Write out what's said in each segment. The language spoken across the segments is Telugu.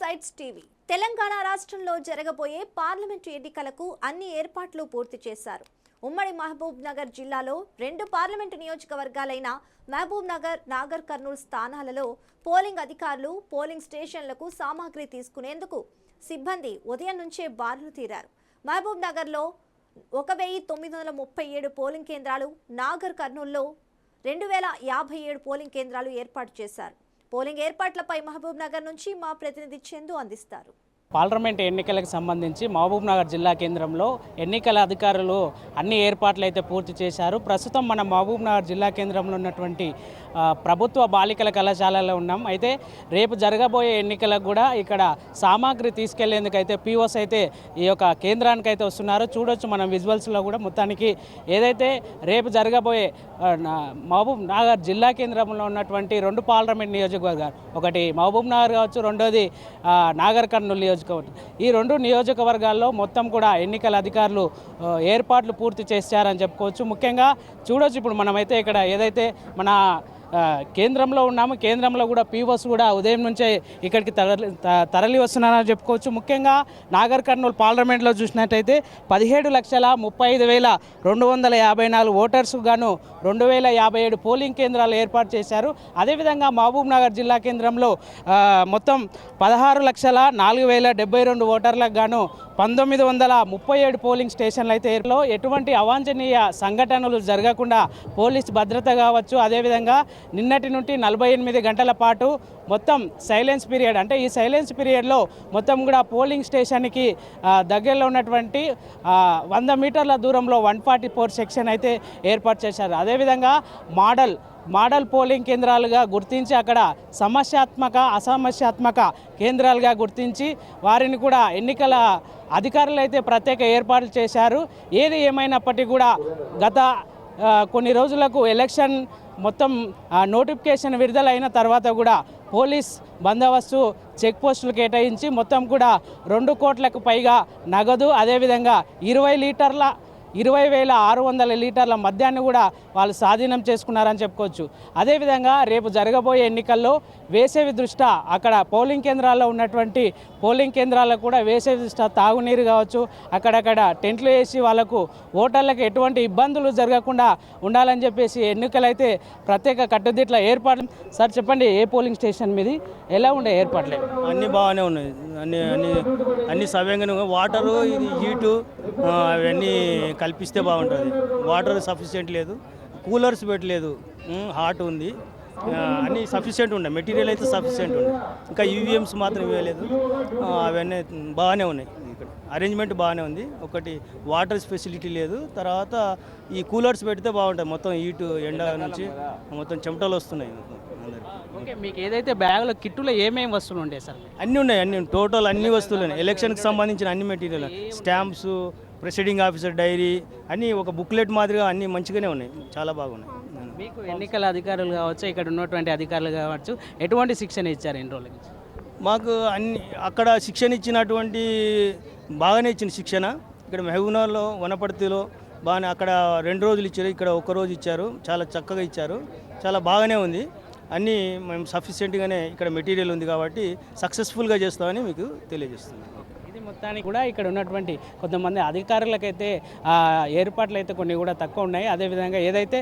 Sites TV. తెలంగాణ రాష్ట్రంలో జరగబోయే పార్లమెంటు ఎన్నికలకు అన్ని ఏర్పాట్లు పూర్తి చేశారు. ఉమ్మడి మహబూబ్ నగర్ జిల్లాలో రెండు పార్లమెంటు నియోజకవర్గాలైన మహబూబ్ నగర్ నాగర్ కర్నూలు స్థానాలలో పోలింగ్ అధికారులు పోలింగ్ స్టేషన్లకు సామాగ్రి తీసుకునేందుకు సిబ్బంది ఉదయం నుంచే బారులు తీరారు. మహబూబ్ నగర్లో ఒక వెయ్యి తొమ్మిది వందల ముప్పై ఏడు పోలింగ్ కేంద్రాలు నాగర్ కర్నూల్లో రెండు వేల యాభై ఏడు పోలింగ్ కేంద్రాలు ఏర్పాటు చేశారు. పోలింగ్ ఏర్పాట్లపై మహబూబ్ నగర్ నుంచి మా ప్రతినిధి చందు అందిస్తారు. పార్లమెంట్ ఎన్నికలకు సంబంధించి మహబూబ్నగర్ జిల్లా కేంద్రంలో ఎన్నికల అధికారులు అన్ని ఏర్పాట్లు అయితే పూర్తి చేశారు. ప్రస్తుతం మన మహబూబ్నగర్ జిల్లా కేంద్రంలో ఉన్నటువంటి ప్రభుత్వ బాలికల కళాశాలలో ఉన్నాం. అయితే రేపు జరగబోయే ఎన్నికలకు కూడా ఇక్కడ సామాగ్రి తీసుకెళ్ళేందుకు అయితే పీఓస్ అయితే ఈ యొక్క కేంద్రానికి అయితే వస్తున్నారు. చూడొచ్చు మనం విజువల్స్లో కూడా మొత్తానికి ఏదైతే రేపు జరగబోయే మహబూబ్నగర్ మహబూబ్ నగర్ జిల్లా కేంద్రంలో ఉన్నటువంటి రెండు పార్లమెంట్ నియోజకవర్గాలు ఒకటి మహబూబ్ నగర్ కావచ్చు రెండోది నాగర్ కర్నూలు నియోజకవర్గం. ఈ రెండు నియోజకవర్గాల్లో మొత్తం కూడా ఎన్నికల అధికారులు ఏర్పాట్లు పూర్తి చేశారని చెప్పుకోవచ్చు. ముఖ్యంగా చూడొచ్చు ఇప్పుడు మనమైతే ఇక్కడ ఏదైతే మన కేంద్రంలో ఉన్నాము. కేంద్రంలో కూడా పీఓస్ కూడా ఉదయం నుంచే ఇక్కడికి తరలి త- తరలి వస్తున్నారని చెప్పుకోవచ్చు. ముఖ్యంగా నాగర్ కర్నూలు పార్లమెంట్లో చూసినట్టయితే పదిహేడు లక్షల ముప్పై ఐదు వేల రెండు వందల యాభై నాలుగు ఓటర్స్ గాను రెండు వేల యాభై ఏడు పోలింగ్ కేంద్రాలు ఏర్పాటు చేశారు. అదేవిధంగా మహబూబ్ నగర్ జిల్లా కేంద్రంలో మొత్తం పదహారు లక్షల నాలుగు వేల డెబ్బై రెండు ఓటర్లకు గాను పంతొమ్మిది వందల ముప్పై ఏడు పోలింగ్ స్టేషన్లు అయితే ఎటువంటి అవాంఛనీయ సంఘటనలు జరగకుండా పోలీస్ భద్రత కావచ్చు. అదేవిధంగా నిన్నటి నుండి నలభై ఎనిమిది గంటల పాటు మొత్తం సైలెన్స్ పీరియడ్ అంటే ఈ సైలెన్స్ పీరియడ్లో మొత్తం కూడా పోలింగ్ స్టేషన్కి దగ్గరలో ఉన్నటువంటి వంద మీటర్ల దూరంలో వన్ ఫార్టీ ఫోర్ సెక్షన్ అయితే ఏర్పాటు చేశారు. అదేవిధంగా మోడల్ మోడల్ పోలింగ్ కేంద్రాలుగా గుర్తించి అక్కడ సమస్యాత్మక అసమస్యాత్మక కేంద్రాలుగా గుర్తించి వారిని కూడా ఎన్నికల అధికారులు అయితే ప్రత్యేక ఏర్పాట్లు చేశారు. ఏది ఏమైనప్పటికీ కూడా గత కొన్ని రోజులకు ఎలక్షన్ మొత్తం నోటిఫికేషన్ విడుదలైన తర్వాత కూడా పోలీస్ బందోబస్తు చెక్ పోస్టులు కేటాయించి మొత్తం కూడా రెండు కోట్లకు పైగా నగదు అదేవిధంగా ఇరవై లీటర్ల ఇరవై వేల ఆరు వందల లీటర్ల మద్యాన్ని కూడా వాళ్ళు స్వాధీనం చేసుకున్నారని చెప్పుకోవచ్చు. అదేవిధంగా రేపు జరగబోయే ఎన్నికల్లో వేసవి దృష్ట్యా అక్కడ పోలింగ్ కేంద్రాల్లో ఉన్నటువంటి పోలింగ్ కేంద్రాలకు కూడా వేసవి దృష్ట్యా తాగునీరు కావచ్చు అక్కడక్కడ టెంట్లు వేసి వాళ్ళకు ఓటర్లకు ఎటువంటి ఇబ్బందులు జరగకుండా ఉండాలని చెప్పేసి ఎన్నికలైతే ప్రత్యేక కట్టుదిట్ల ఏర్పాట్లు సార్ చెప్పండి ఏ పోలింగ్ స్టేషన్ మీది? ఎలా ఉండే ఏర్పాట్లే? అన్నీ బాగానే ఉన్నాయి. అన్ని అన్ని అన్ని సవ్యంగానే వాటరు ఇది హీటు అవన్నీ కల్పిస్తే బాగుంటుంది. వాటర్ సఫిషియెంట్ లేదు. కూలర్స్ పెట్టలేదు. హాట్ ఉంది. అన్నీ సఫిషియెంట్ ఉన్నాయి మెటీరియల్ అయితే సఫిషియెంట్ ఉన్నాయి ఇంకా ఈవీఎంస్ మాత్రం ఇవ్వలేదు. అవన్నీ బాగానే ఉన్నాయి. ఇక్కడ అరేంజ్మెంట్ బాగానే ఉంది. ఒకటి వాటర్ ఫెసిలిటీ లేదు. తర్వాత ఈ కూలర్స్ పెడితే బాగుంటుంది. మొత్తం హీటు ఎండ నుంచి మొత్తం చెమటలు వస్తున్నాయి. అందరికి. ఓకే మీకు ఏదైతే బ్యాగులో కిట్టులో ఏమేమి వస్తువులు ఉంటాయి సార్? అన్నీ ఉన్నాయి. అన్ని టోటల్ అన్ని వస్తువులు ఉన్నాయి. ఎలక్షన్కి సంబంధించిన అన్ని material stamps presiding officer diary అన్నీ ఒక బుక్లెట్ మాదిరిగా అన్నీ మంచిగానే ఉన్నాయి. చాలా బాగున్నాయి. మీకు ఎన్నికల అధికారులు కావచ్చు ఇక్కడ ఉన్నటువంటి అధికారులు కావచ్చు ఎటువంటి శిక్షణ ఇచ్చారు ఎన్ని రోజులకి మాకు అన్ని అక్కడ శిక్షణ ఇచ్చినటువంటి బాగానే ఇచ్చిన శిక్షణ. ఇక్కడ మహబూబ్నగర్లో వనపర్తిలో బాగానే అక్కడ రెండు రోజులు ఇచ్చారు ఇక్కడ ఒక రోజు ఇచ్చారు. చాలా చక్కగా ఇచ్చారు. చాలా బాగానే ఉంది. అన్నీ మేము సఫిషియెంట్గానే ఇక్కడ మెటీరియల్ ఉంది కాబట్టి సక్సెస్ఫుల్గా చేస్తామని మీకు తెలియజేస్తున్నాం. ఇది మొత్తానికి కూడా ఇక్కడ ఉన్నటువంటి కొంతమంది అధికారులకైతే ఏర్పాట్లు అయితే కొన్ని కూడా తక్కువ ఉన్నాయి. అదేవిధంగా ఏదైతే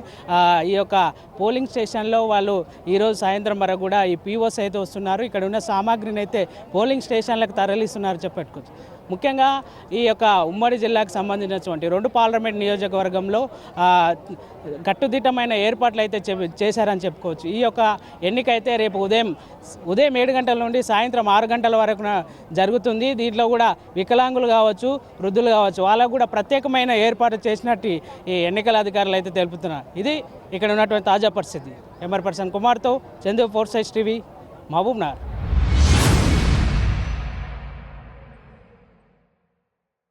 ఈ యొక్క పోలింగ్ స్టేషన్లో వాళ్ళు ఈరోజు సాయంత్రం వరకు కూడా ఈ పీఓస్ అయితే వస్తున్నారు. ఇక్కడ ఉన్న సామాగ్రిని అయితే పోలింగ్ స్టేషన్లకు తరలిస్తున్నారు చెప్పట్టుకోవచ్చు. ముఖ్యంగా ఈ యొక్క ఉమ్మడి జిల్లాకు సంబంధించినటువంటి రెండు పార్లమెంట్ నియోజకవర్గంలో కట్టుదిట్టమైన ఏర్పాట్లు అయితే చె- చేశారని చెప్పుకోవచ్చు. ఈ యొక్క ఎన్నిక అయితే రేపు ఉదయం ఉదయం ఏడు గంటల నుండి సాయంత్రం ఆరు గంటల వరకు జరుగుతుంది. దీంట్లో కూడా వికలాంగులు కావచ్చు వృద్ధులు కావచ్చు వాళ్ళకు కూడా ప్రత్యేకమైన ఏర్పాటు చేసినట్టు ఈ ఎన్నికల అధికారులు అయితే తెలుపుతున్నారు. ఇది ఇక్కడ ఉన్నటువంటి తాజా పరిస్థితి. ఎంఆర్ పర్సన్ కుమార్తో చందు ఫోర్ సైజ్ టీవీ మహబూబ్ నగర్.